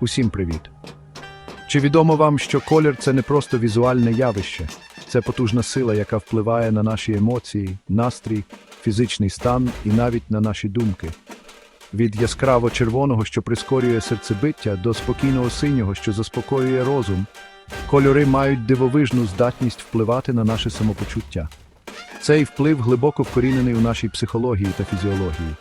Усім привіт! Чи відомо вам, що колір це не просто візуальне явище, це потужна сила, яка впливає на наші емоції, настрій, фізичний стан і навіть на наші думки. Від яскраво червоного, що прискорює серцебиття, до спокійного синього, що заспокоює розум, кольори мають дивовижну здатність впливати на наше самопочуття. Цей вплив глибоко вкорінений у нашій психології та фізіології.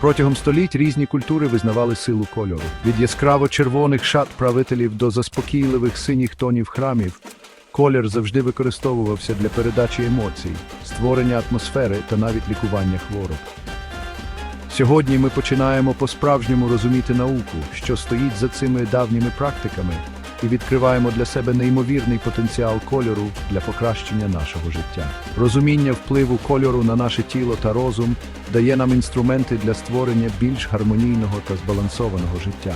Протягом століть різні культури визнавали силу кольору. Від яскраво червоних шат правителів до заспокійливих синіх тонів храмів. Колір завжди використовувався для передачі емоцій, створення атмосфери та навіть лікування хвороб. Сьогодні ми починаємо по-справжньому розуміти науку, що стоїть за цими давніми практиками, і відкриваємо для себе неймовірний потенціал кольору для покращення нашого життя. Розуміння впливу кольору на наше тіло та розум дає нам інструменти для створення більш гармонійного та збалансованого життя.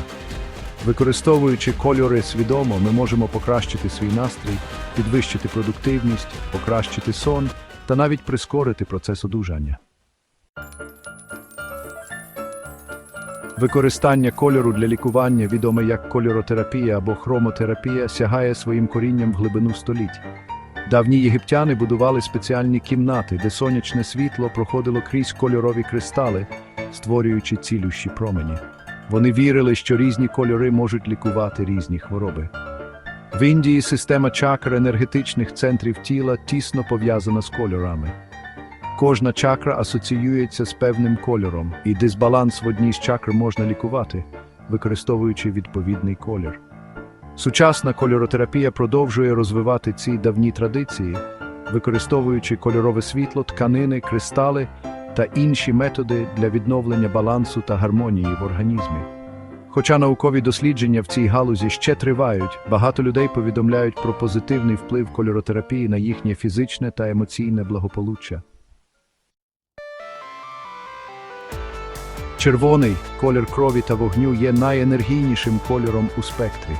Використовуючи кольори свідомо, ми можемо покращити свій настрій, підвищити продуктивність, покращити сон та навіть прискорити процес одужання. Використання кольору для лікування, відоме як кольоротерапія або хромотерапія, сягає своїм корінням в глибину століть. Давні єгиптяни будували спеціальні кімнати, де сонячне світло проходило крізь кольорові кристали, створюючи цілющі промені. Вони вірили, що різні кольори можуть лікувати різні хвороби. В Індії система чакр енергетичних центрів тіла тісно пов'язана з кольорами. Кожна чакра асоціюється з певним кольором, і дисбаланс в одній з чакр можна лікувати, використовуючи відповідний колір. Сучасна кольоротерапія продовжує розвивати ці давні традиції, використовуючи кольорове світло, тканини, кристали та інші методи для відновлення балансу та гармонії в організмі. Хоча наукові дослідження в цій галузі ще тривають, багато людей повідомляють про позитивний вплив кольоротерапії на їхнє фізичне та емоційне благополуччя. Червоний колір крові та вогню є найенергійнішим кольором у спектрі.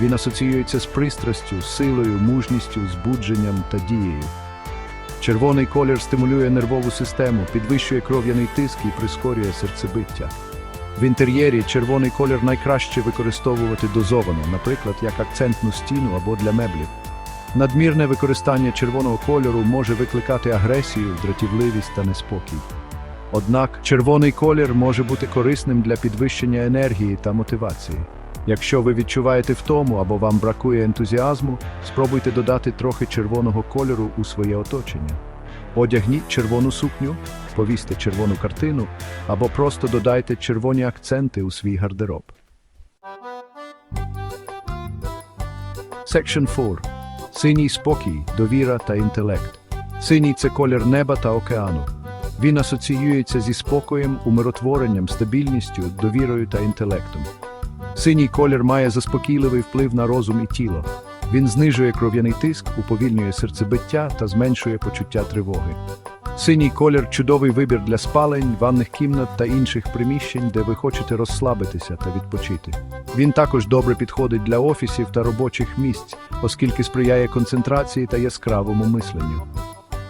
Він асоціюється з пристрастю, силою, мужністю, збудженням та дією. Червоний колір стимулює нервову систему, підвищує кров'яний тиск і прискорює серцебиття. В інтер'єрі червоний колір найкраще використовувати дозовано, наприклад, як акцентну стіну або для меблів. Надмірне використання червоного кольору може викликати агресію, дратівливість та неспокій. Однак червоний колір може бути корисним для підвищення енергії та мотивації. Якщо ви відчуваєте втому або вам бракує ентузіазму, спробуйте додати трохи червоного кольору у своє оточення. Одягніть червону сукню, повісьте червону картину або просто додайте червоні акценти у свій гардероб. Section 4. Синій спокій, довіра та інтелект. Синій це колір неба та океану. Він асоціюється зі спокоєм, умиротворенням, стабільністю, довірою та інтелектом. Синій колір має заспокійливий вплив на розум і тіло. Він знижує кров'яний тиск, уповільнює серцебиття та зменшує почуття тривоги. Синій колір чудовий вибір для спалень, ванних кімнат та інших приміщень, де ви хочете розслабитися та відпочити. Він також добре підходить для офісів та робочих місць, оскільки сприяє концентрації та яскравому мисленню.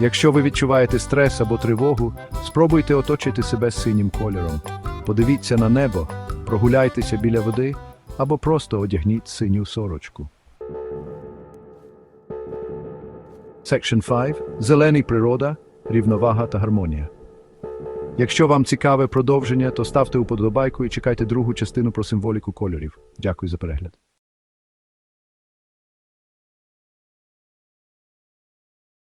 Якщо ви відчуваєте стрес або тривогу, спробуйте оточити себе синім кольором. Подивіться на небо, прогуляйтеся біля води або просто одягніть синю сорочку. Section 5. Зелений природа, рівновага та гармонія. Якщо вам цікаве продовження, то ставте уподобайку і чекайте другу частину про символіку кольорів. Дякую за перегляд.